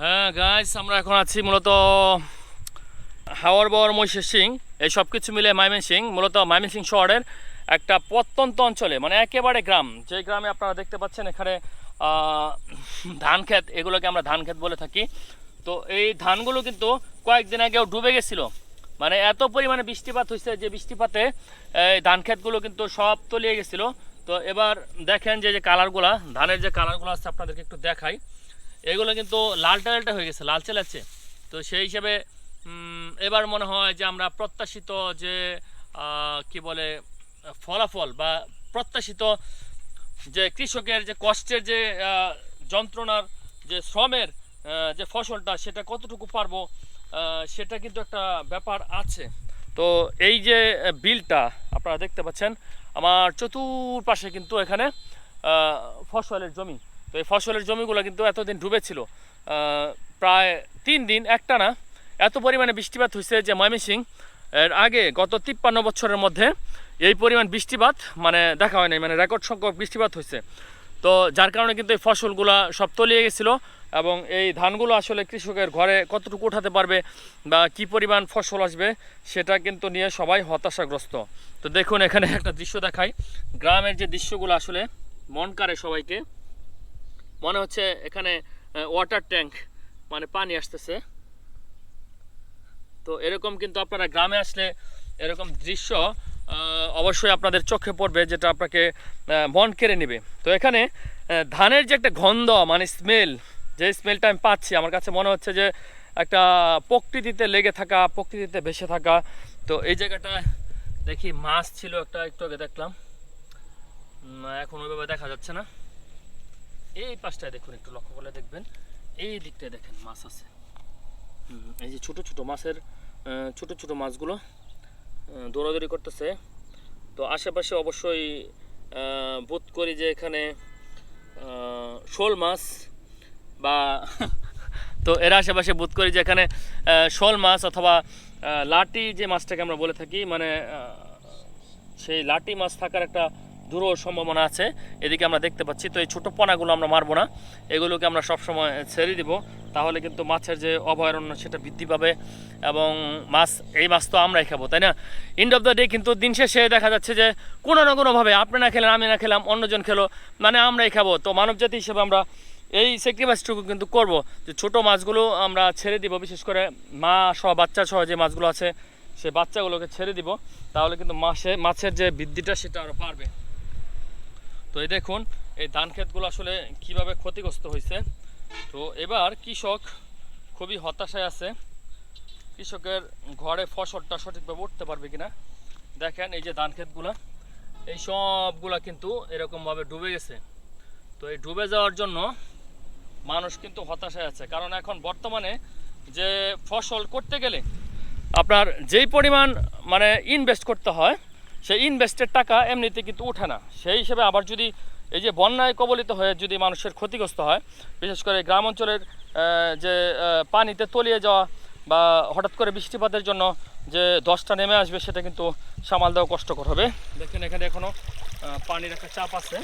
হ্যাঁ গাইস আমরা এখন আছি মূলত হাওয়ার বর মহিষের সিং। এই সব কিছু মিলে সিং, মূলত সিং শহরের একটা প্রত্যন্ত অঞ্চলে মানে একেবারে গ্রাম। যে গ্রামে আপনারা দেখতে পাচ্ছেন এখানে ধান ক্ষেত, এগুলোকে আমরা ধান ক্ষেত বলে থাকি। তো এই ধানগুলো কিন্তু কয়েকদিন আগেও ডুবে গেছিল। মানে এত পরিমাণে বৃষ্টিপাত হয়েছে যে বৃষ্টিপাতে, এই ধান ক্ষেতগুলো কিন্তু সব তলিয়ে গেছিল। তো এবার দেখেন যে যে কালারগুলা ধানের যে কালারগুলো আছে, আপনাদেরকে একটু দেখাই। এগুলো কিন্তু লালটা লালটা হয়ে গেছে লালচে লালচে তো সেই হিসেবে এবার মনে হয় যে আমরা প্রত্যাশিত যে কি বলে, ফলাফল বা প্রত্যাশিত যে কৃষকের যে কষ্টের যে যন্ত্রণার যে শ্রমের যে ফসলটা সেটা কতটুকু পারব সেটা কিন্তু একটা ব্যাপার আছে। তো এই যে বিলটা আপনারা দেখতে পাচ্ছেন, আমার চতুর্পাশে কিন্তু এখানে ফসলের জমি। তো এই ফসলের জমিগুলো কিন্তু এতদিন ডুবেছিল। প্রায় তিন দিন, একটা না, এত পরিমাণে বৃষ্টিপাত হয়েছে যে ময়মনসিং এর আগে গত তিপ্পান্ন বছরের মধ্যে এই পরিমাণ বৃষ্টিপাত মানে দেখা হয় নাই মানে রেকর্ড সংখ্যক বৃষ্টিপাত হয়েছে। তো যার কারণে কিন্তু এই ফসলগুলো সব তলিয়ে গেছিল এবং এই ধানগুলো আসলে কৃষকের ঘরে কতটুকু উঠাতে পারবে বা কি পরিমাণ ফসল আসবে সেটা কিন্তু নিয়ে সবাই হতাশাগ্রস্ত। তো দেখুন, এখানে একটা দৃশ্য দেখাই। গ্রামের যে দৃশ্যগুলো আসলে মন কাড়ে সবাইকে। মনে হচ্ছে এখানে ওয়াটার ট্যাঙ্ক মানে পানি আসতেছে। তো এরকম কিন্তু আপনারা গ্রামে আসলে এরকম দৃশ্য অবশ্যই আপনাদের চোখে পড়বে, যেটা আপনাকে মন কেড়ে নেবে। তো এখানে ধানের যে একটা গন্ধ মানে স্মেল যে স্মেলটা আমি পাচ্ছি, আমার কাছে মনে হচ্ছে যে একটা প্রকৃতিতে লেগে থাকা, প্রকৃতিতে ভেসে থাকা। তো এই জায়গাটা দেখি মাছ ছিল একটা, একটু আগে দেখলাম। এখন ওইভাবে দেখা যাচ্ছে না। এই পাশটায় দেখুন, একটু লক্ষ্য করলে দেখবেন, এই দিকটায় দেখেন মাছ আছে। এই যে ছোট ছোট মাছের ছোট ছোট মাছগুলো দৌড়াদৌড়ি করতেছে। তো আশেপাশে অবশ্যই বোধ করি যে এখানে শোল মাছ বা তো এর আশেপাশে বোধ করি যে এখানে শোল মাছ অথবা লাটি যে মাছটাকে আমরা বলে থাকি মানে সেই লাটি মাছ থাকার একটা দূর সম্ভাবনা আছে। এদিকে আমরা দেখতে পাচ্ছি, তো এই ছোটো পোনাগুলো আমরা মারবো না। এগুলোকে আমরা সবসময় ছেড়ে দিব। তাহলে কিন্তু মাছের যে অভয়ারণ্য, সেটা বৃদ্ধি পাবে এবং মাছ, এই মাছ তো আমরাই খাব, তাই না? এন্ড অফ দ্য ডে কিন্তু দিন শেষে দেখা যাচ্ছে যে কোনো না কোনোভাবে আপনি না খেলেন, আমি না খেলাম, অন্যজন খেলো মানে আমরাই খাব। তো মানবজাতি হিসেবে আমরা এই স্যাক্রিফাইসটুকু কিন্তু করব। যে ছোট মাছগুলো আমরা ছেড়ে দিব, বিশেষ করে মা সহ, বাচ্চা সহ যে মাছগুলো আছে সেই বাচ্চাগুলোকে ছেড়ে দিব। তাহলে কিন্তু মাসে মাছের যে বৃদ্ধিটা, সেটা আরও বাড়বে। তো এই দেখুন, এই ধান ক্ষেতগুলো আসলে কীভাবে ক্ষতিগ্রস্ত হয়েছে। তো এবার কৃষক খুবই হতাশায় আছে। কৃষকের ঘরে ফসলটা সঠিকভাবে উঠতে পারবে কিনা। দেখেন এই যে ধান ক্ষেতগুলো, এই সবগুলা কিন্তু এরকমভাবে ডুবে গেছে। তো এই ডুবে যাওয়ার জন্য মানুষ কিন্তু হতাশায় আছে। কারণ এখন বর্তমানে যে ফসল করতে গেলে আপনার যেই পরিমাণ মানে ইনভেস্ট করতে হয় সেই ইনভেস্টের টাকা এমনিতে কিন্তু ওঠে না। সেই হিসেবে আবার যদি এই যে বন্যায় কবলিত হয়ে যদি মানুষের ক্ষতিগ্রস্ত হয়, বিশেষ করে গ্রাম অঞ্চলের যে পানিতে তলিয়ে যাওয়া বা হঠাৎ করে বৃষ্টিপাতের জন্য যে দশটা নেমে আসবে সেটা কিন্তু সামাল দেওয়া কষ্টকর হবে। দেখেন এখানে এখনও পানির একটা চাপ আছে।